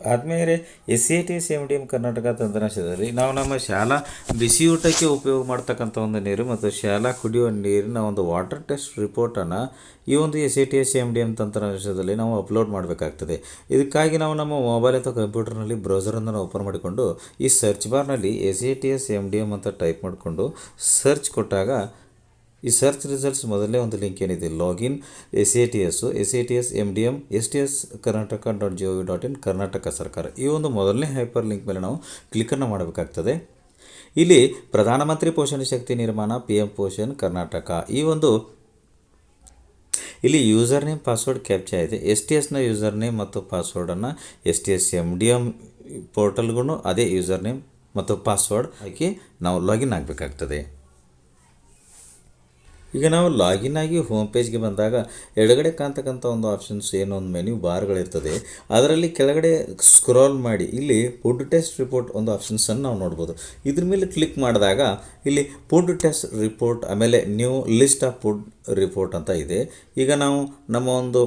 ಆದಮೇಲೆ S C T C M D M Karnataka ತಂತ್ರಾಂಶದಲ್ಲಿ ನಾವು ನಮ್ಮ ಶಾಲಾ ಬಿಸಿಯೂಟಕ್ಕೆ ಉಪಯೋಗ ಮಾಡ್ತಕ್ಕಂಥ ಒಂದು ನೀರು ಮತ್ತು ಶಾಲಾ ಕುಡಿಯುವ ನೀರಿನ ಒಂದು ವಾಟರ್ ಟೆಸ್ಟ್ ರಿಪೋರ್ಟನ್ನು ಈ ಒಂದು S C T S M D M ತಂತ್ರಾಂಶದಲ್ಲಿ ನಾವು ಅಪ್ಲೋಡ್ ಮಾಡಬೇಕಾಗ್ತದೆ. ಇದಕ್ಕಾಗಿ ನಾವು ನಮ್ಮ ಮೊಬೈಲ್ ಅಥವಾ ಕಂಪ್ಯೂಟರ್ನಲ್ಲಿ ಬ್ರೌಸರನ್ನು ಓಪನ್ ಮಾಡಿಕೊಂಡು ಈ ಸರ್ಚ್ ಬಾರ್ನಲ್ಲಿ S C T S M D M ಅಂತ ಟೈಪ್ ಮಾಡಿಕೊಂಡು ಸರ್ಚ್ ಕೊಟ್ಟಾಗ ಈ ಸರ್ಚ್ ರಿಸಲ್ಟ್ಸ್ ಮೊದಲನೇ ಒಂದು ಲಿಂಕ್ ಏನಿದೆ? Login S A T S S A T S M D M S T S Karnataka dot G O V dot in Karnataka ಸರ್ಕಾರ. ಈ ಒಂದು ಮೊದಲನೇ ಹೈಪರ್ ಲಿಂಕ್ ಮೇಲೆ ನಾವು ಕ್ಲಿಕ್ಕನ್ನು ಮಾಡಬೇಕಾಗ್ತದೆ. ಇಲ್ಲಿ ಪ್ರಧಾನಮಂತ್ರಿ ಪೋಷಣ ಶಕ್ತಿ ನಿರ್ಮಾಣ ಪಿ ಎಂ ಪೋಷಣ್ ಕರ್ನಾಟಕ ಈ ಒಂದು ಇಲ್ಲಿ ಯೂಸರ್ ನೇಮ್ ಪಾಸ್ವರ್ಡ್ ಕ್ಯಾಪ್ಚಾ ಇದೆ. ಎಸ್ ಟಿ ಎಸ್ನ ಯೂಸರ್ ನೇಮ್ ಮತ್ತು ಪಾಸ್ವರ್ಡನ್ನು S T S M D M ಪೋರ್ಟಲ್ಗೂ ಅದೇ ಯೂಸರ್ ನೇಮ್ ಮತ್ತು ಪಾಸ್ವರ್ಡ್ ಹಾಕಿ ನಾವು ಲಾಗಿನ್ ಆಗಬೇಕಾಗ್ತದೆ. ಈಗ ನಾವು ಲಾಗಿನ್ ಆಗಿ ಹೋಮ್ ಪೇಜ್ಗೆ ಬಂದಾಗ ಎಡಗಡೆ ಕಾಣ್ತಕ್ಕಂಥ ಒಂದು ಆಪ್ಷನ್ಸ್ ಏನೋ ಒಂದು ಮೆನ್ಯೂ ಬಾರ್ಗಳಿರ್ತದೆ. ಅದರಲ್ಲಿ ಕೆಳಗಡೆ ಸ್ಕ್ರಾಲ್ ಮಾಡಿ, ಇಲ್ಲಿ ಫುಡ್ ಟೆಸ್ಟ್ ರಿಪೋರ್ಟ್ ಒಂದು ಆಪ್ಷನ್ಸನ್ನು ನಾವು ನೋಡ್ಬೋದು. ಇದ್ರ ಮೇಲೆ ಕ್ಲಿಕ್ ಮಾಡಿದಾಗ ಇಲ್ಲಿ ಫುಡ್ ಟೆಸ್ಟ್ ರಿಪೋರ್ಟ್ ಆಮೇಲೆ new list of food report ಅಂತ ಇದೆ. ಈಗ ನಾವು ನಮ್ಮ ಒಂದು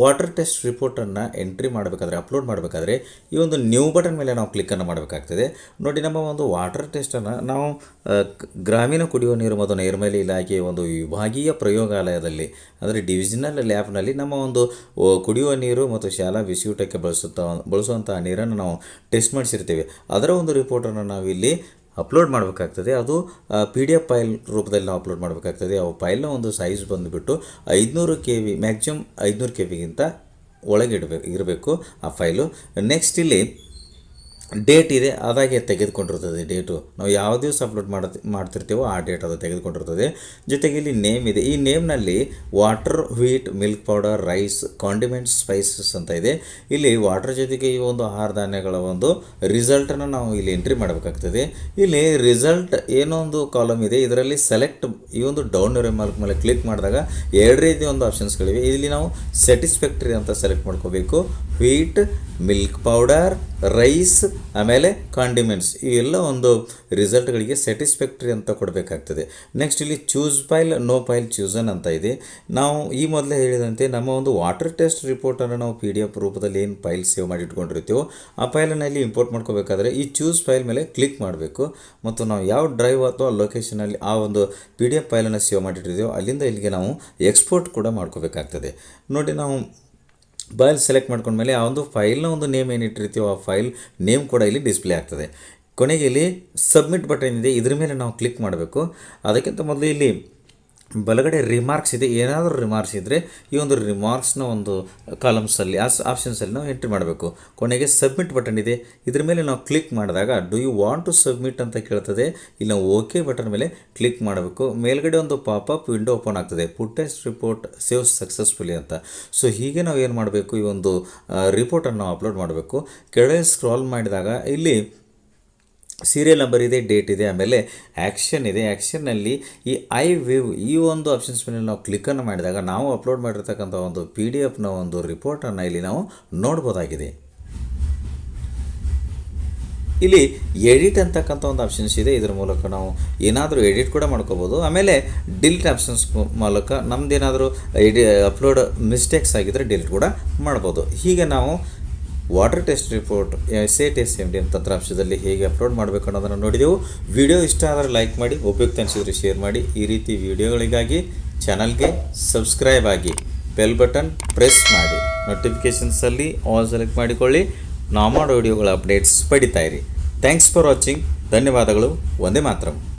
ವಾಟರ್ ಟೆಸ್ಟ್ ರಿಪೋರ್ಟನ್ನು ಎಂಟ್ರಿ ಮಾಡಬೇಕಾದ್ರೆ ಅಪ್ಲೋಡ್ ಮಾಡಬೇಕಾದ್ರೆ, ಈ ಒಂದು ನ್ಯೂ ಬಟನ್ ಮೇಲೆ ನಾವು ಕ್ಲಿಕ್ಕನ್ನು ಮಾಡಬೇಕಾಗ್ತದೆ. ನೋಡಿ, ನಮ್ಮ ಒಂದು ವಾಟರ್ ಟೆಸ್ಟನ್ನು ನಾವು ಗ್ರಾಮೀಣ ಕುಡಿಯುವ ನೀರು ಮತ್ತು ನೈರ್ಮಲ್ಯ ಇಲಾಖೆಯ ಒಂದು ವಿಭಾಗೀಯ ಪ್ರಯೋಗಾಲಯದಲ್ಲಿ, ಅಂದರೆ ಡಿವಿಷನಲ್ ಲ್ಯಾಬ್ನಲ್ಲಿ ನಮ್ಮ ಒಂದು ಕುಡಿಯುವ ನೀರು ಮತ್ತು ಶಾಲಾ ಬಿಸಿಯೂಟಕ್ಕೆ ಬಳಸುತ್ತಾ, ಬಳಸುವಂತಹ ನೀರನ್ನು ನಾವು ಟೆಸ್ಟ್ ಮಾಡಿಸಿರ್ತೇವೆ. ಅದರ ಒಂದು ರಿಪೋರ್ಟನ್ನು ನಾವಿಲ್ಲಿ ಅಪ್ಲೋಡ್ ಮಾಡಬೇಕಾಗ್ತದೆ. ಅದು ಪಿ ಡಿ ಎಫ್ ಫೈಲ್ ರೂಪದಲ್ಲಿ ನಾವು ಅಪ್ಲೋಡ್ ಮಾಡಬೇಕಾಗ್ತದೆ. ಆ ಫೈಲ್ನ ಒಂದು ಸೈಜ್ ಬಂದುಬಿಟ್ಟು ಐದುನೂರು ಕೆ ವಿ ಮ್ಯಾಕ್ಸಿಮಮ್ ಐದುನೂರು ಕೆ ವಿಗಿಂತ ಒಳಗೆ ಇಡಬೇಕು, ಇರಬೇಕು ಆ ಫೈಲು. ನೆಕ್ಸ್ಟ್ ಇಲ್ಲಿ ಡೇಟ್ ಇದೆ, ಅದಾಗೆ ತೆಗೆದುಕೊಂಡಿರ್ತದೆ ಡೇಟು ನಾವು ಯಾವ ದಿವಸ ಅಪ್ಲೋಡ್ ಮಾಡ, ಮಾಡ್ತಿರ್ತೀವೋ ಆ ಡೇಟ್ ಅದು ತೆಗೆದುಕೊಂಡಿರ್ತದೆ. ಜೊತೆಗೆ ಇಲ್ಲಿ ನೇಮ್ ಇದೆ. ಈ ನೇಮ್ನಲ್ಲಿ water wheat milk powder rice condiments spices ಅಂತ ಇದೆ. ಇಲ್ಲಿ ವಾಟರ್ ಜೊತೆಗೆ ಈ ಒಂದು ಆಹಾರ ಧಾನ್ಯಗಳ ಒಂದು ರಿಸಲ್ಟನ್ನು ನಾವು ಇಲ್ಲಿ ಎಂಟ್ರಿ ಮಾಡಬೇಕಾಗ್ತದೆ. ಇಲ್ಲಿ ರಿಸಲ್ಟ್ ಏನೋ ಒಂದು ಕಾಲಮ್ ಇದೆ. ಇದರಲ್ಲಿ ಸೆಲೆಕ್ಟ್ ಈ ಒಂದು ಡೌನ್ ಮಾರ್ಕ್ ಮೇಲೆ ಕ್ಲಿಕ್ ಮಾಡಿದಾಗ ಎರಡು ರೀತಿಯ ಒಂದು ಆಪ್ಷನ್ಸ್ಗಳಿವೆ ಇಲ್ಲಿ ನಾವು ಸ್ಯಾಟಿಸ್ಫ್ಯಾಕ್ಟರಿ ಅಂತ ಸೆಲೆಕ್ಟ್ ಮಾಡ್ಕೋಬೇಕು. ವೀಟ್ ಮಿಲ್ಕ್ ಪೌಡರ್ ರೈಸ್ ಆಮೇಲೆ ಕಾಂಡಿಮೆಂಟ್ಸ್ ಈ ಎಲ್ಲ ಒಂದು ರಿಸಲ್ಟ್ಗಳಿಗೆ ಸ್ಯಾಟಿಸ್ಫ್ಯಾಕ್ಟ್ರಿ ಅಂತ ಕೊಡಬೇಕಾಗ್ತದೆ. ನೆಕ್ಸ್ಟ್ ಇಲ್ಲಿ choose file no file chosen ಅಂತ ಇದೆ. ನಾವು ಈ ಮೊದಲೇ ಹೇಳಿದಂತೆ ನಮ್ಮ ಒಂದು ವಾಟರ್ ಟೆಸ್ಟ್ ರಿಪೋರ್ಟನ್ನು ನಾವು ಪಿ ಡಿ ಎಫ್ ರೂಪದಲ್ಲಿ ಏನು ಫೈಲ್ ಸೇವ್ ಮಾಡಿ ಇಟ್ಕೊಂಡಿರ್ತೀವೋ ಆ ಫೈಲನ್ನು ಇಲ್ಲಿ ಇಂಪೋರ್ಟ್ ಮಾಡ್ಕೋಬೇಕಾದ್ರೆ ಈ ಚೂಸ್ ಫೈಲ್ ಮೇಲೆ ಕ್ಲಿಕ್ ಮಾಡಬೇಕು. ಮತ್ತು ನಾವು ಯಾವ ಡ್ರೈವ್ ಅಥವಾ ಲೊಕೇಶನಲ್ಲಿ ಆ ಒಂದು ಪಿ ಡಿ ಎಫ್ ಫೈಲನ್ನು ಸೇವ್ ಮಾಡಿಟ್ಟಿದ್ದೀವೋ ಅಲ್ಲಿಂದ ಇಲ್ಲಿಗೆ ನಾವು ಎಕ್ಸ್ಪೋರ್ಟ್ ಕೂಡ ಮಾಡ್ಕೋಬೇಕಾಗ್ತದೆ. ನೋಡಿ ನಾವು ಫೈಲ್ ಸೆಲೆಕ್ಟ್ ಮಾಡ್ಕೊಂಡ್ಮೇಲೆ ಆ ಒಂದು ಫೈಲ್ನ ಒಂದು ನೇಮ್ ಏನು ಇಟ್ಟಿರ್ತೀವೋ ಆ ಫೈಲ್ ನೇಮ್ ಕೂಡ ಇಲ್ಲಿ ಡಿಸ್ಪ್ಲೇ ಆಗ್ತದೆ. ಕೊನೆಗೆ ಇಲ್ಲಿ ಸಬ್ಮಿಟ್ ಬಟನ್ ಇದೆ, ಇದ್ರ ಮೇಲೆ ನಾವು ಕ್ಲಿಕ್ ಮಾಡಬೇಕು. ಅದಕ್ಕಿಂತ ಮೊದಲು ಇಲ್ಲಿ ಬಲಗಡೆ ರಿಮಾರ್ಕ್ಸ್ ಇದೆ, ಏನಾದರೂ ರಿಮಾರ್ಕ್ಸ್ ಇದ್ದರೆ ಈ ಒಂದು ರಿಮಾರ್ಕ್ಸ್ನ ಒಂದು ಕಾಲಮ್ಸಲ್ಲಿ ಆ ಆಪ್ಷನ್ಸಲ್ಲಿ ನಾವು ಎಂಟ್ರಿ ಮಾಡಬೇಕು. ಕೊನೆಗೆ ಸಬ್ಮಿಟ್ ಬಟನ್ ಇದೆ. ಇದ್ರ ಮೇಲೆ ನಾವು ಕ್ಲಿಕ್ ಮಾಡಿದಾಗ do you want to submit ಅಂತ ಕೇಳ್ತದೆ. ಇಲ್ಲಿ ನಾವು ಓಕೆ ಬಟನ್ ಮೇಲೆ ಕ್ಲಿಕ್ ಮಾಡಬೇಕು. ಮೇಲ್ಗಡೆ ಒಂದು ಪಾಪಪ್ ವಿಂಡೋ ಓಪನ್ ಆಗ್ತದೆ. ಟೆಸ್ಟ್ ರಿಪೋರ್ಟ್ ಸೇವ್ ಸಕ್ಸಸ್ಫುಲಿ ಅಂತ. ಸೊ ಹೀಗೆ ನಾವು ಏನು ಮಾಡಬೇಕು? ಈ ಒಂದು ರಿಪೋರ್ಟನ್ನು ಅಪ್ಲೋಡ್ ಮಾಡಬೇಕು. ಕೆಳಗೆ ಸ್ಕ್ರಾಲ್ ಮಾಡಿದಾಗ, ಇಲ್ಲಿ ಸೀರಿಯಲ್ ನಂಬರ್ ಇದೆ ಡೇಟ್ ಇದೆ, ಆಮೇಲೆ ಆ್ಯಕ್ಷನ್ ಇದೆ. ಆ್ಯಕ್ಷನ್ನಲ್ಲಿ ಈ ಐ ವಿವ್ ಈ ಒಂದು ಆಪ್ಷನ್ಸ್ ಮೇಲೆ ನಾವು ಕ್ಲಿಕ್ಕನ್ನು ಮಾಡಿದಾಗ ನಾವು ಅಪ್ಲೋಡ್ ಮಾಡಿರ್ತಕ್ಕಂಥ ಒಂದು ಪಿ ಡಿ ಎಫ್ನ ಒಂದು ರಿಪೋರ್ಟನ್ನು ಇಲ್ಲಿ ನಾವು ನೋಡ್ಬೋದಾಗಿದೆ. ಇಲ್ಲಿ ಎಡಿಟ್ ಅಂತಕ್ಕಂಥ ಒಂದು ಆಪ್ಷನ್ಸ್ ಇದೆ. ಇದರ ಮೂಲಕ ನಾವು ಏನಾದರೂ ಎಡಿಟ್ ಕೂಡ ಮಾಡ್ಕೋಬೋದು. ಆಮೇಲೆ ಡಿಲೀಟ್ ಆಪ್ಷನ್ಸ್ ಮೂಲಕ ನಮ್ದೇನಾದರೂ ಎಡಿ ಅಪ್ಲೋಡ್ ಮಿಸ್ಟೇಕ್ಸ್ ಆಗಿದ್ದರೆ ಡಿಲೀಟ್ ಕೂಡ ಮಾಡ್ಬೋದು. ಹೀಗೆ ನಾವು water test report S A T S M D ತಂತ್ರಾಂಶದಲ್ಲಿ ಹೇಗೆ ಅಪ್ಲೋಡ್ ಮಾಡಬೇಕು ಅನ್ನೋದನ್ನು ನೋಡಿದೆವು. ವಿಡಿಯೋ ಇಷ್ಟ ಆದರೆ ಲೈಕ್ ಮಾಡಿ ಉಪಯುಕ್ತ ಅನಿಸಿದರೆ ಶೇರ್ ಮಾಡಿ. ಈ ರೀತಿ ವಿಡಿಯೋಗಳಿಗಾಗಿ ಚಾನಲ್ಗೆ ಸಬ್ಸ್ಕ್ರೈಬ್ ಆಗಿ ಬೆಲ್ ಬಟನ್ ಪ್ರೆಸ್ ಮಾಡಿ. ನೋಟಿಫಿಕೇಷನ್ಸಲ್ಲಿ ಆಲ್ ಸೆಲೆಕ್ಟ್ ಮಾಡಿಕೊಳ್ಳಿ. ನಾವು ಮಾಡೋ ವಿಡಿಯೋಗಳ ಅಪ್ಡೇಟ್ಸ್ ಪಡಿತಾ ಇರಿ. ಥ್ಯಾಂಕ್ಸ್ ಫಾರ್ ವಾಚಿಂಗ್ ಧನ್ಯವಾದಗಳು. ಒಂದೇ ಮಾತ್ರ.